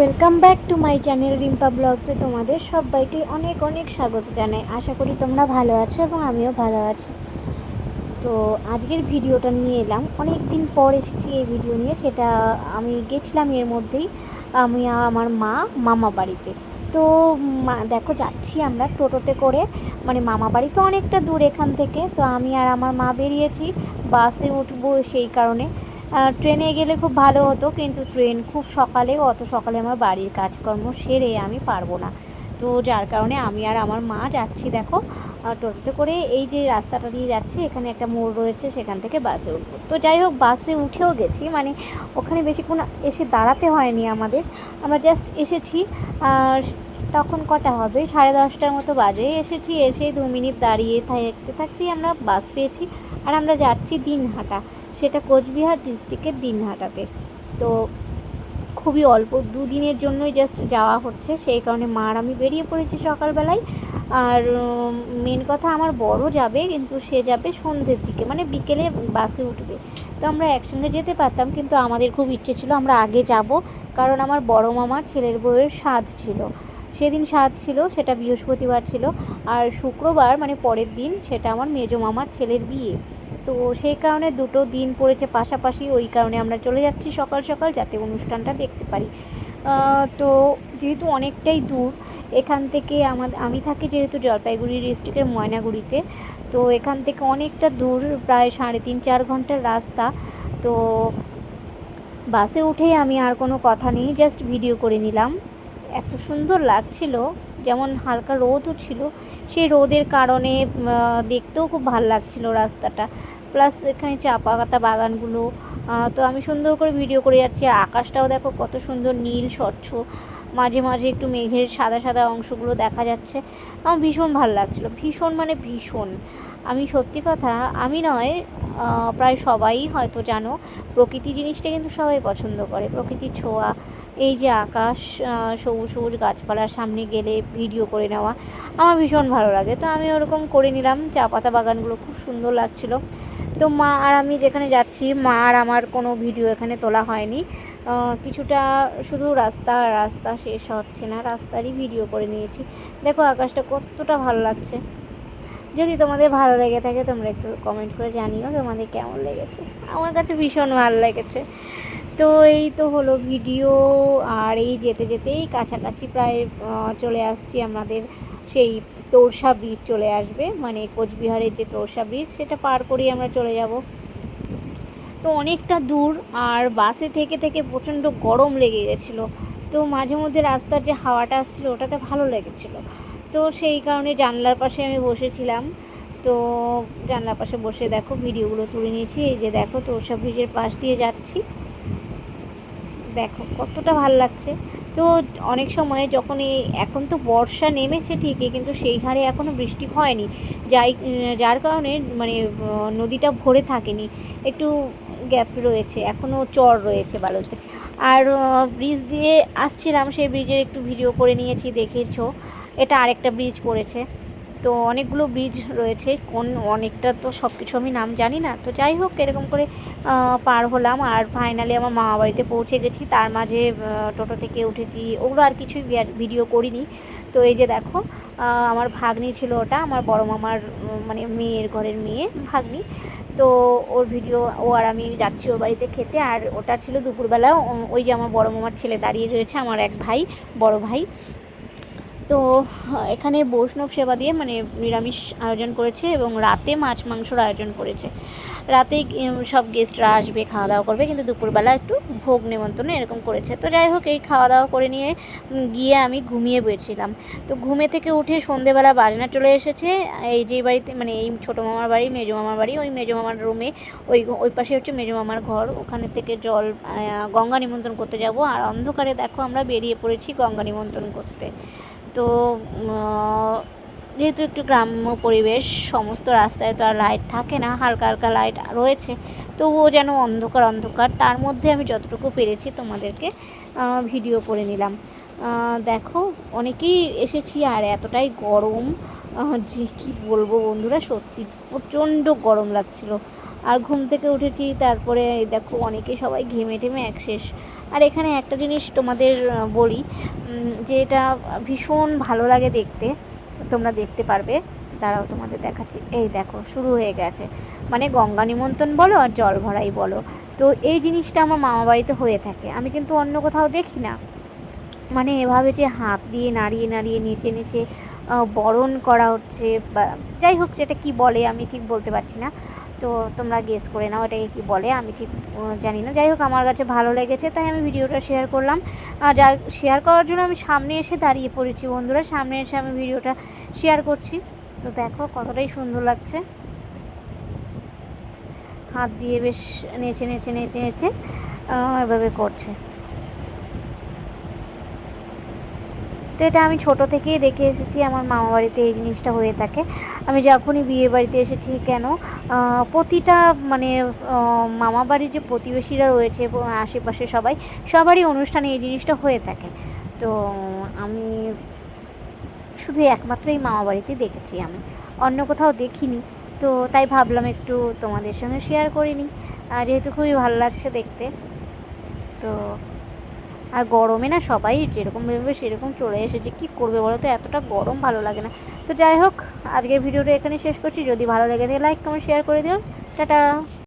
Welcome back to my channel Rimpa ব্লগসে তোমাদের সবাইকে অনেক অনেক স্বাগত জানাই। আশা করি তোমরা ভালো আছো এবং আমিও ভালো আছি। তো আজকের ভিডিওটা নিয়ে এলাম। অনেক দিন পর এসেছি এই ভিডিও নিয়ে। সেটা আমি গেছিলাম এর মধ্যেই। আমি আমার মা, মামা বাড়িতে। তো মা, দেখো যাচ্ছি আমরা টোটোতে করে। মানে মামা বাড়ি তো অনেকটা দূর এখান থেকে। তো আমি আর আমার মা বেরিয়েছি। বাসে উঠবো সেই কারণে। ট্রেনে গেলে খুব ভালো হতো, কিন্তু ট্রেন খুব সকালে, অত সকালে আমার বাড়ির কাজকর্ম সেরে আমি পারব না। তো যার কারণে আমি আর আমার মা যাচ্ছি দেখো টোটোতে করে এই যে রাস্তাটা দিয়ে যাচ্ছে, এখানে একটা মোড় রয়েছে, সেখান থেকে বাসে উঠবো। তো যাই হোক, বাসে উঠেও গেছি মানে ওখানে বেশিক্ষণ এসে দাঁড়াতে হয়নি আমাদের। আমরা জাস্ট এসেছি তখন কটা হবে? সাড়ে দশটার মতো বাজে। এসেছি, এসে দু মিনিট দাঁড়িয়ে থাকতে, থাকতেই আমরা বাস পেয়েছি, আর আমরা যাচ্ছি দিনহাটা। সেটা কোচবিহার ডিস্ট্রিক্টের দিনহাটাতে। তো খুবই অল্প দুদিনের জন্যই জাস্ট যাওয়া হচ্ছে, সেই কারণে মা আর আমি বেরিয়ে পড়েছি সকালবেলায়। আর মেন কথা আমার বড় যাবে, কিন্তু সে যাবে সন্ধ্যের দিকে মানে বিকেলে বাসে উঠবে। তো আমরা একসঙ্গে যেতে পারতাম, কিন্তু আমাদের খুব ইচ্ছে ছিল আমরা আগে যাব, কারণ আমার বড় মামার ছেলের বউয়ের স্বাদ ছিল। সেদিন সাত ছিল, সেটা বৃহস্পতিবার ছিল। আর শুক্রবার মানে পরের দিন, সেটা আমার মেজো মামার ছেলের বিয়ে। তো সেই কারণে দুটো দিন পড়েছে পাশাপাশি, ওই কারণে আমরা চলে যাচ্ছি সকাল সকাল, যাতে অনুষ্ঠানটা দেখতে পারি। তো যেহেতু অনেকটাই দূর, এখান থেকে আমাদের আমি থাকি যেহেতু জলপাইগুড়ি ডিস্ট্রিক্টের ময়নাগুড়িতে, তো এখান থেকে অনেকটা দূর, প্রায় সাড়ে তিন চার ঘণ্টার রাস্তা। তো বাসে উঠেই আমি আর কোনো কথা নেই, জাস্ট ভিডিও করে নিলাম। এত সুন্দর লাগছিল, যেমন হালকা রোদও ছিল, সেই রোদের কারণে দেখতেও খুব ভালো লাগছিল রাস্তাটা। প্লাস এখানে চা পাতা বাগানগুলো তো আমি সুন্দর করে ভিডিও করে যাচ্ছি, আর আকাশটাও দেখো কত সুন্দর নীল, স্বচ্ছ। মাঝে মাঝে একটু মেঘের সাদা সাদা অংশগুলো দেখা যাচ্ছে। আমার ভীষণ ভালো লাগছিল, ভীষণ মানে ভীষণ। আমি সত্যি কথা, আমি নয় প্রায় সবাই হয়তো জানো, প্রকৃতি জিনিসটা কিন্তু সবাই পছন্দ করে। প্রকৃতির ছোঁয়া এই যে আকাশ সবুজ সবুজ গাছপালার সামনে গেলে ভিডিও করে নেওয়া, আমার ভীষণ ভালো লাগে। তো আমি ওরকম করে নিলাম, চা পাতা বাগানগুলো খুব সুন্দর লাগছিল। তো মা আর আমি যেখানে যাচ্ছি, মা আর আমার কোনো ভিডিও এখানে তোলা হয়নি। কিছুটা শুধু রাস্তা রাস্তা শেষ হচ্ছে না, রাস্তারই ভিডিও করে নিয়েছি। দেখো আকাশটা কতটা ভালো লাগছে। যদি তোমাদের ভালো লেগে থাকে, তোমরা একটু কমেন্ট করে জানিও তোমাদের কেমন লেগেছে। আমার কাছে ভীষণ ভালো লেগেছে। তো এই তো হলো ভিডিও, আর এই যেতে যেতেই কাছাকাছি প্রায় চলে আসছি আমাদের সেই তোরসা ব্রিজ চলে আসবে মানে কোচবিহারের যে তোরসা ব্রিজ সেটা পার করেই আমরা চলে যাব। তো অনেকটা দূর, আর বাসে থেকে থেকে প্রচণ্ড গরম লেগে গেছিল। তো মাঝে মধ্যে রাস্তার যে হাওয়াটা আসছিল, ওটাতে ভালো লেগেছিলো। তো সেই কারণে জানলার পাশে আমি বসেছিলাম। তো জানলার পাশে বসে দেখো, ভিডিওগুলো তুলে নিয়েছি। এই যে দেখো, তোরসা ব্রিজের পাশ দিয়ে যাচ্ছি। দেখো, কতটা ভালো লাগছে। তো অনেক সময় যখন এই, এখন তো বর্ষা নেমেছে ঠিকই, কিন্তু সেই হারে এখনও বৃষ্টি হয়নি। যাই, যার কারণে মানে নদীটা ভরে থাকেনি। একটু গ্যাপ রয়েছে এখনও চর রয়েছে বালুতে। আর ব্রিজ দিয়ে আসছিলাম, সেই ব্রিজের একটু ভিডিও করে নিয়েছি, দেখেছ। এটা আরেকটা ব্রিজ পড়েছে। তো অনেকগুলো ব্রিজ রয়েছে। কোন অনেকটা তো সব কিছু আমি নাম জানি না। তো যাই হোক, এরকম করে পার হলাম। আর ফাইনালি আমার মামা বাড়িতে পৌঁছে গেছি। তার মাঝে টোটো থেকে উঠেছি। ওগুলো আর কিছুই ভিডিও করিনি। তো এই যে দেখো আমার ভাগ্নি ছিল ওটা, আমার বড় মামার মানে মেয়ের ঘরের মেয়ে, ভাগ্নি। তো ওর ভিডিও ও আর আমি যাচ্ছি ওর বাড়িতে খেতে। আর ওটা ছিল দুপুরবেলা। ওই যে আমার বড় মামার ছেলে দাঁড়িয়ে রয়েছে, আমার এক ভাই, বড় ভাই। তো, এখানে বৈষ্ণব সেবা দিয়ে মানে নিরামিষ আয়োজন করেছে এবং রাতে মাছ মাংসর আয়োজন করেছে। রাতে সব গেস্টরা আসবে খাওয়া দাওয়া করবে, কিন্তু দুপুরবেলা একটু ভোগ নেমন্তন্ন এরকম করেছে। তো যাই হোক, এই খাওয়া দাওয়া করে নিয়ে গিয়ে আমি ঘুমিয়ে পড়েছিলাম। তো ঘুমে থেকে উঠে সন্ধেবেলা বাজনা চলে এসেছে। এই যে বাড়িতে মানে এই ছোটো মামার বাড়ি, মেজো মামার বাড়ি, ওই মেজো মামার রুমে ওই ওই পাশে হচ্ছে মেজো মামার ঘর। ওখানে থেকে জল গঙ্গা নিমন্ত্রণ করতে যাব। আর অন্ধকারে দেখো, আমরা বেরিয়ে পড়েছি গঙ্গা নিমন্ত্রণ করতে। তো যেহেতু একটু গ্রাম্য পরিবেশ, সমস্ত রাস্তায় তো আর লাইট থাকে না, হালকা হালকা লাইট রয়েছে, তবুও যেন অন্ধকার অন্ধকার। তার মধ্যে আমি যতটুকু পেরেছি তোমাদেরকে ভিডিও করে নিলাম। দেখো, অনেকেই এসেছি, আর এতটাই গরম যে কি বলব বন্ধুরা, সত্যি প্রচণ্ড গরম লাগছিল। আর ঘুম থেকে উঠেছি, তারপরে দেখো, অনেকে সবাই ঘেমে টেমে এক শেষ আর এখানে একটা জিনিস তোমাদের বলি যে এটা ভীষণ ভালো লাগে দেখতে, তোমরা দেখতে পারবে। দাঁড়াও, তোমাদের দেখাচ্ছি। এই দেখো, শুরু হয়ে গেছে। মানে গঙ্গা নিমন্ত্রণ বলো আর জল ভরাই বলো। তো এই জিনিসটা আমার মামা বাড়িতে হয়ে থাকে। আমি কিন্তু অন্য কোথাও দেখি না। মানে এভাবে যে হাত দিয়ে নাড়িয়ে নাড়িয়ে নিচে নিচে বরণ করা হচ্ছে বা যাই হোক, সেটা কি বলে আমি ঠিক বলতে পারছি না। তো তোমরা গেস করে নাও এটাকে কী বলে, আমি ঠিক জানি না। যাই হোক, আমার কাছে ভালো লেগেছে, তাই আমি ভিডিওটা শেয়ার করলাম। আর যার শেয়ার করার জন্য আমি সামনে এসে দাঁড়িয়ে পড়েছি বন্ধুরা, সামনে এসে আমি ভিডিওটা শেয়ার করছি। তো দেখো কতটাই সুন্দর লাগছে। হাত দিয়ে বেশ নেচে নেচে নেচে নেচে এভাবে করছে। তো এটা আমি ছোট থেকেই দেখে এসেছি, আমার মামা বাড়িতে এই জিনিসটা হয়ে থাকে। আমি যখনই বিয়ে বাড়িতে এসেছি কেন প্রতিটা মানে মামা বাড়ির যে প্রতিবেশীরা রয়েছে আশেপাশে সবাই, সবারই অনুষ্ঠানে এই জিনিসটা হয়ে থাকে। তো আমি শুধু একমাত্র এই মামা বাড়িতেই দেখেছি আমি, অন্য কোথাও দেখিনি। তো তাই ভাবলাম একটু তোমাদের সঙ্গে শেয়ার করে নিই। যেহেতু খুবই ভালো লাগছে দেখতে, তো আর গরমে না সবাই যেরকম ভেবে সেরকম চলে এসেছে। কী করবে বলো তো? এতটা গরম ভালো লাগে না। তো যাই হোক, আজকের ভিডিওটা এখানে শেষ করছি। যদি ভালো লাগে থাকে লাইক কমেন্ট শেয়ার করে দিও। টাটা!